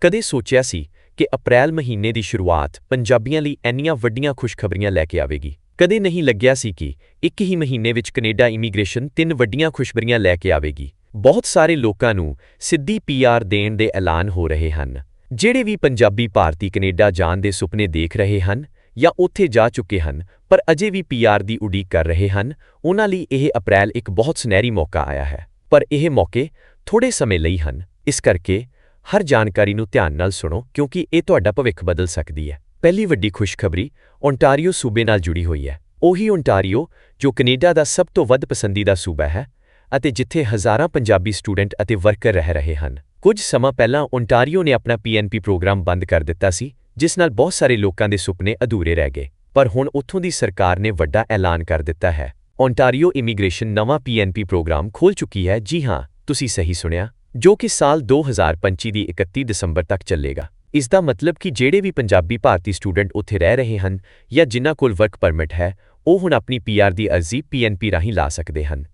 ਕਦੇ ਸੋਚਿਆ ਸੀ ਕਿ ਅਪ੍ਰੈਲ ਮਹੀਨੇ ਦੀ ਸ਼ੁਰੂਆਤ ਪੰਜਾਬੀਆਂ ਲਈ ਇੰਨੀਆਂ ਵੱਡੀਆਂ ਖੁਸ਼ਖਬਰੀਆਂ ਲੈ ਕੇ ਆਵੇਗੀ। ਕਦੇ ਨਹੀਂ ਲੱਗਿਆ ਸੀ ਕਿ ਇੱਕ ਹੀ ਮਹੀਨੇ ਵਿੱਚ ਕੈਨੇਡਾ ਇਮੀਗ੍ਰੇਸ਼ਨ ਤਿੰਨ ਵੱਡੀਆਂ ਖੁਸ਼ਖਬਰੀਆਂ ਲੈ ਕੇ ਆਵੇਗੀ। ਬਹੁਤ ਸਾਰੇ ਲੋਕਾਂ ਨੂੰ ਸਿੱਧੀ ਪੀਆਰ ਦੇਣ ਦੇ ਐਲਾਨ ਹੋ ਰਹੇ ਹਨ। ਜਿਹੜੇ ਵੀ ਪੰਜਾਬੀ ਭਾਰਤੀ ਕੈਨੇਡਾ ਜਾਣ ਦੇ ਸੁਪਨੇ ਦੇਖ ਰਹੇ ਹਨ ਜਾਂ ਉੱਥੇ ਜਾ ਚੁੱਕੇ ਹਨ, ਪਰ ਅਜੇ ਵੀ ਪੀਆਰ ਦੀ ਉਡੀਕ ਕਰ ਰਹੇ ਹਨ, ਉਹਨਾਂ ਲਈ ਇਹ ਅਪ੍ਰੈਲ ਇੱਕ ਬਹੁਤ ਸੁਨਹਿਰੀ ਮੌਕਾ ਆਇਆ ਹੈ। ਪਰ ਇਹ ਮੌਕੇ ਥੋੜੇ ਸਮੇਂ ਲਈ ਹਨ। ਇਸ ਕਰਕੇ ਹਰ ਜਾਣਕਾਰੀ ਨੂੰ ਧਿਆਨ ਨਾਲ ਸੁਣੋ, ਕਿਉਂਕਿ ਇਹ ਤੁਹਾਡਾ ਭਵਿੱਖ ਬਦਲ ਸਕਦੀ ਹੈ। ਪਹਿਲੀ ਵੱਡੀ ਖੁਸ਼ਖਬਰੀ ਓਨਟਾਰੀਓ ਸੂਬੇ ਨਾਲ ਜੁੜੀ ਹੋਈ ਹੈ। ਉਹੀ ਓਨਟਾਰੀਓ ਜੋ ਕੈਨੇਡਾ ਦਾ ਸਭ ਤੋਂ ਵੱਧ ਪਸੰਦੀਦਾ ਸੂਬਾ ਹੈ ਅਤੇ ਜਿੱਥੇ ਹਜ਼ਾਰਾਂ ਪੰਜਾਬੀ ਸਟੂਡੈਂਟ ਅਤੇ ਵਰਕਰ ਰਹਿ ਰਹੇ ਹਨ। ਕੁਝ ਸਮਾਂ ਪਹਿਲਾਂ ਓਨਟਾਰੀਓ ਨੇ ਆਪਣਾ ਪੀਐਨਪੀ ਪ੍ਰੋਗਰਾਮ ਬੰਦ ਕਰ ਦਿੱਤਾ ਸੀ, ਜਿਸ ਨਾਲ ਬਹੁਤ ਸਾਰੇ ਲੋਕਾਂ ਦੇ ਸੁਪਨੇ ਅਧੂਰੇ ਰਹਿ ਗਏ। ਪਰ ਹੁਣ ਉੱਥੋਂ ਦੀ ਸਰਕਾਰ ਨੇ ਵੱਡਾ ਐਲਾਨ ਕਰ ਦਿੱਤਾ ਹੈ। ਓਨਟਾਰੀਓ ਇਮੀਗ੍ਰੇਸ਼ਨ ਨਵਾਂ ਪੀਐਨਪੀ ਪ੍ਰੋਗਰਾਮ ਖੋਲ ਚੁੱਕੀ ਹੈ। ਜੀ ਹਾਂ, ਤੁਸੀਂ ਸਹੀ ਸੁਣਿਆ। ਜੋ ਕਿ ਸਾਲ 2025 ਦੀ 31 ਦਸੰਬਰ ਤੱਕ ਚੱਲੇਗਾ। ਇਸ ਦਾ ਮਤਲਬ ਕਿ ਜਿਹੜੇ ਵੀ ਪੰਜਾਬੀ ਭਾਰਤੀ ਸਟੂਡੈਂਟ ਉੱਥੇ ਰਹਿ ਰਹੇ ਹਨ ਜਾਂ ਜਿਨ੍ਹਾਂ ਕੋਲ ਵਰਕ ਪਰਮਿਟ ਹੈ, ਉਹ ਹੁਣ ਆਪਣੀ ਪੀਆਰ ਦੀ ਅਰਜ਼ੀ ਪੀਐਨਪੀ ਰਾਹੀਂ ਲਾ ਸਕਦੇ ਹਨ।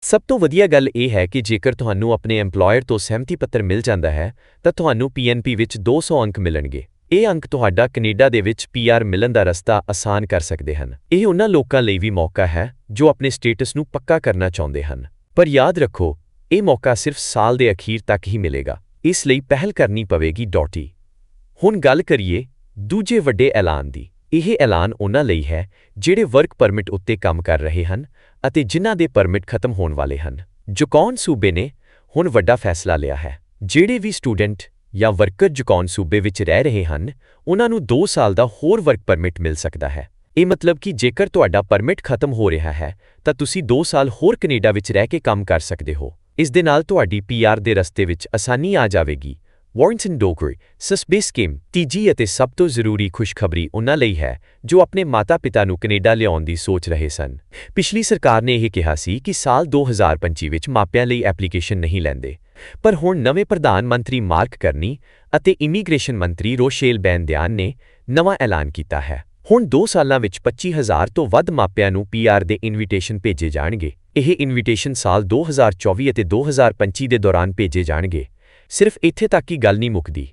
ਸਭ ਤੋਂ ਵਧੀਆ ਗੱਲ ਇਹ ਹੈ ਕਿ ਜੇਕਰ ਤੁਹਾਨੂੰ ਆਪਣੇ EMPLOYER ਤੋਂ ਸਹਿਮਤੀ ਪੱਤਰ ਮਿਲ ਜਾਂਦਾ ਹੈ, ਤਾਂ ਤੁਹਾਨੂੰ ਪੀਐਨਪੀ ਵਿੱਚ 200 ਅੰਕ ਮਿਲਣਗੇ। ਇਹ ਅੰਕ ਤੁਹਾਡਾ ਕੈਨੇਡਾ ਦੇ ਵਿੱਚ ਪੀਆਰ ਮਿਲਣ ਦਾ ਰਸਤਾ ਆਸਾਨ ਕਰ ਸਕਦੇ ਹਨ। ਇਹ ਉਹਨਾਂ ਲੋਕਾਂ ਲਈ ਵੀ ਮੌਕਾ ਹੈ ਜੋ ਆਪਣੇ ਸਟੇਟਸ ਨੂੰ ਪੱਕਾ ਕਰਨਾ ਚਾਹੁੰਦੇ ਹਨ। ਪਰ ਯਾਦ ਰੱਖੋ ਇਹ ਮੌਕਾ ਸਿਰਫ ਸਾਲ ਦੇ ਅਖੀਰ ਤੱਕ ਹੀ ਮਿਲੇਗਾ, ਇਸ ਲਈ ਪਹਿਲ ਕਰਨੀ ਪਵੇਗੀ ਡੌਟੀ। ਹੁਣ ਗੱਲ ਕਰੀਏ ਦੂਜੇ ਵੱਡੇ ਐਲਾਨ ਦੀ। ਇਹ ਐਲਾਨ ਉਹਨਾਂ ਲਈ ਹੈ ਜਿਹੜੇ ਵਰਕ ਪਰਮਿਟ ਉੱਤੇ ਕੰਮ ਕਰ ਰਹੇ ਹਨ ਅਤੇ ਜਿਨ੍ਹਾਂ ਦੇ ਪਰਮਿਟ ਖਤਮ ਹੋਣ ਵਾਲੇ ਹਨ। ਜੁਕੌਨ ਸੂਬੇ ਨੇ ਹੁਣ ਵੱਡਾ ਫੈਸਲਾ ਲਿਆ ਹੈ। ਜਿਹੜੇ ਵੀ ਸਟੂਡੈਂਟ ਜਾਂ ਵਰਕਰ ਜੁਕੌਨ ਸੂਬੇ ਵਿੱਚ ਰਹਿ ਰਹੇ ਹਨ, ਉਹਨਾਂ ਨੂੰ 2 ਸਾਲ ਦਾ ਹੋਰ ਵਰਕ ਪਰਮਿਟ ਮਿਲ ਸਕਦਾ ਹੈ। ਇਹ ਮਤਲਬ ਕਿ ਜੇਕਰ ਤੁਹਾਡਾ ਪਰਮਿਟ ਖਤਮ ਹੋ ਰਿਹਾ ਹੈ, ਤਾਂ ਤੁਸੀਂ 2 ਸਾਲ ਹੋਰ ਕੈਨੇਡਾ ਵਿੱਚ ਰਹਿ ਕੇ ਕੰਮ ਕਰ ਸਕਦੇ ਹੋ। ਇਸ ਦੇ ਨਾਲ ਤੁਹਾਡੀ ਪੀਆਰ ਦੇ ਰਸਤੇ ਵਿੱਚ ਆਸਾਨੀ ਆ ਜਾਵੇਗੀ। ਵਾਰਨਟਨ ਡੋਗਰੀ ਸਸਬੇ ਸਕੀਮ ਤੀਜੀ ਅਤੇ ਸਭ ਤੋਂ ਜ਼ਰੂਰੀ ਖੁਸ਼ਖਬਰੀ ਉਹਨਾਂ ਲਈ ਹੈ, ਜੋ ਆਪਣੇ ਮਾਤਾ-ਪਿਤਾ ਨੂੰ ਕੈਨੇਡਾ ਲਿਆਉਣ ਦੀ ਸੋਚ ਰਹੇ ਸਨ। ਪਿਛਲੀ ਸਰਕਾਰ ਨੇ ਇਹ ਕਿਹਾ ਸੀ ਕਿ ਸਾਲ 2025 ਵਿੱਚ ਮਾਪਿਆਂ ਲਈ ਐਪਲੀਕੇਸ਼ਨ ਨਹੀਂ ਲੈਂਦੇ। ਪਰ ਹੁਣ ਨਵੇਂ ਪ੍ਰਧਾਨ ਮੰਤਰੀ ਮਾਰਕ ਕਰਨੀ ਅਤੇ ਇਮੀਗ੍ਰੇਸ਼ਨ ਮੰਤਰੀ ਰੋਸ਼ੇਲ ਬੈਨਦਿਆਨ ਨੇ ਨਵਾਂ ਐਲਾਨ ਕੀਤਾ ਹੈ। ਹੁਣ 2 ਸਾਲਾਂ ਵਿੱਚ 25000 ਤੋਂ ਵੱਧ ਮਾਪਿਆਂ ਨੂੰ ਪੀਆਰ ਦੇ ਇਨਵੀਟੇਸ਼ਨ ਭੇਜੇ ਜਾਣਗੇ। ਇਹ ਇਨਵੀਟੇਸ਼ਨ ਸਾਲ 2024 ਅਤੇ 2025 ਦੇ ਦੌਰਾਨ ਭੇਜੇ ਜਾਣਗੇ। ਸਿਰਫ ਇੱਥੇ ਤੱਕ ਹੀ ਗੱਲ ਨਹੀਂ ਮੁੱਕਦੀ।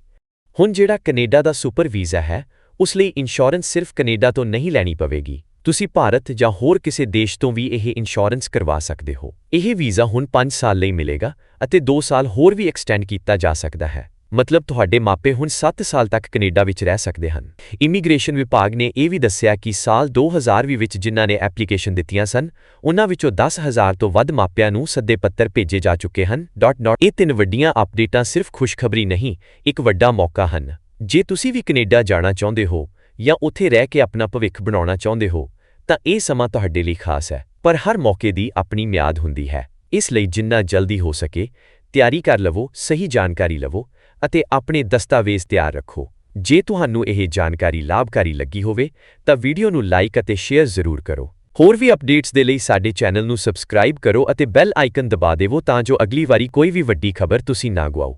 ਹੁਣ ਜਿਹੜਾ ਕੈਨੇਡਾ ਦਾ ਸੁਪਰ ਵੀਜ਼ਾ ਹੈ, ਉਸ ਲਈ ਇੰਸ਼ੋਰੈਂਸ ਸਿਰਫ ਕੈਨੇਡਾ ਤੋਂ ਨਹੀਂ ਲੈਣੀ ਪਵੇਗੀ। ਤੁਸੀਂ ਭਾਰਤ ਜਾਂ ਹੋਰ ਕਿਸੇ ਦੇਸ਼ ਤੋਂ ਵੀ ਇਹ ਇੰਸ਼ੋਰੈਂਸ ਕਰਵਾ ਸਕਦੇ ਹੋ। ਇਹ ਵੀਜ਼ਾ ਹੁਣ 5 ਸਾਲ ਲਈ ਮਿਲੇਗਾ ਅਤੇ 2 ਸਾਲ ਹੋਰ ਵੀ ਐਕਸਟੈਂਡ ਕੀਤਾ ਜਾ ਸਕਦਾ ਹੈ। ਮਤਲਬ ਤੁਹਾਡੇ ਮਾਪੇ ਹੁਣ 7 ਸਾਲ ਤੱਕ ਕੈਨੇਡਾ ਵਿੱਚ ਰਹਿ ਸਕਦੇ ਹਨ। ਇਮੀਗ੍ਰੇਸ਼ਨ ਵਿਭਾਗ ਨੇ ਇਹ ਵੀ ਦੱਸਿਆ ਕਿ ਸਾਲ 2020 ਵਿੱਚ ਜਿਨ੍ਹਾਂ ਨੇ ਐਪਲੀਕੇਸ਼ਨ ਦਿੱਤੀਆਂ ਸਨ, ਉਹਨਾਂ ਵਿੱਚੋਂ 10000 ਤੋਂ ਵੱਧ ਮਾਪਿਆਂ ਨੂੰ ਸੱਦੇ ਪੱਤਰ ਭੇਜੇ ਜਾ ਚੁੱਕੇ ਹਨ। ਡਾਟ ਡਾਟ ਇਹ ਤਿੰਨ ਵੱਡੀਆਂ ਅਪਡੇਟਾਂ ਸਿਰਫ ਖੁਸ਼ਖਬਰੀ ਨਹੀਂ, ਇੱਕ ਵੱਡਾ ਮੌਕਾ ਹਨ। ਜੇ ਤੁਸੀਂ ਵੀ ਕੈਨੇਡਾ ਜਾਣਾ ਚਾਹੁੰਦੇ ਹੋ ਜਾਂ ਉੱਥੇ ਰਹਿ ਕੇ ਆਪਣਾ ਭਵਿੱਖ ਬਣਾਉਣਾ ਚਾਹੁੰਦੇ ਹੋ, ਤਾਂ ਇਹ ਸਮਾਂ ਤੁਹਾਡੇ ਲਈ ਖਾਸ ਹੈ। ਪਰ ਹਰ ਮੌਕੇ ਦੀ ਆਪਣੀ ਮਿਆਦ ਹੁੰਦੀ ਹੈ। ਇਸ ਲਈ ਜਿੰਨਾ ਜਲਦੀ ਹੋ ਸਕੇ ਤਿਆਰੀ ਕਰ ਲਵੋ, ਸਹੀ ਜਾਣਕਾਰੀ ਲਵੋ ਅਤੇ ਆਪਣੇ ਦਸਤਾਵੇਜ਼ ਤਿਆਰ ਰੱਖੋ। ਜੇ ਤੁਹਾਨੂੰ ਇਹ ਜਾਣਕਾਰੀ ਲਾਭਕਾਰੀ ਲੱਗੀ ਹੋਵੇ, ਤਾਂ ਵੀਡੀਓ ਨੂੰ ਲਾਈਕ ਅਤੇ ਸ਼ੇਅਰ ਜ਼ਰੂਰ ਕਰੋ। ਹੋਰ ਵੀ ਅਪਡੇਟਸ ਦੇ ਲਈ ਸਾਡੇ ਚੈਨਲ ਨੂੰ ਸਬਸਕ੍ਰਾਈਬ ਕਰੋ ਅਤੇ ਬੈਲ ਆਈਕਨ ਦਬਾ ਦੇਵੋ ਤਾਂ ਜੋ ਅਗਲੀ ਵਾਰੀ ਕੋਈ ਵੀ ਵੱਡੀ ਖਬਰ ਤੁਸੀਂ ਨਾ ਗਵਾਓ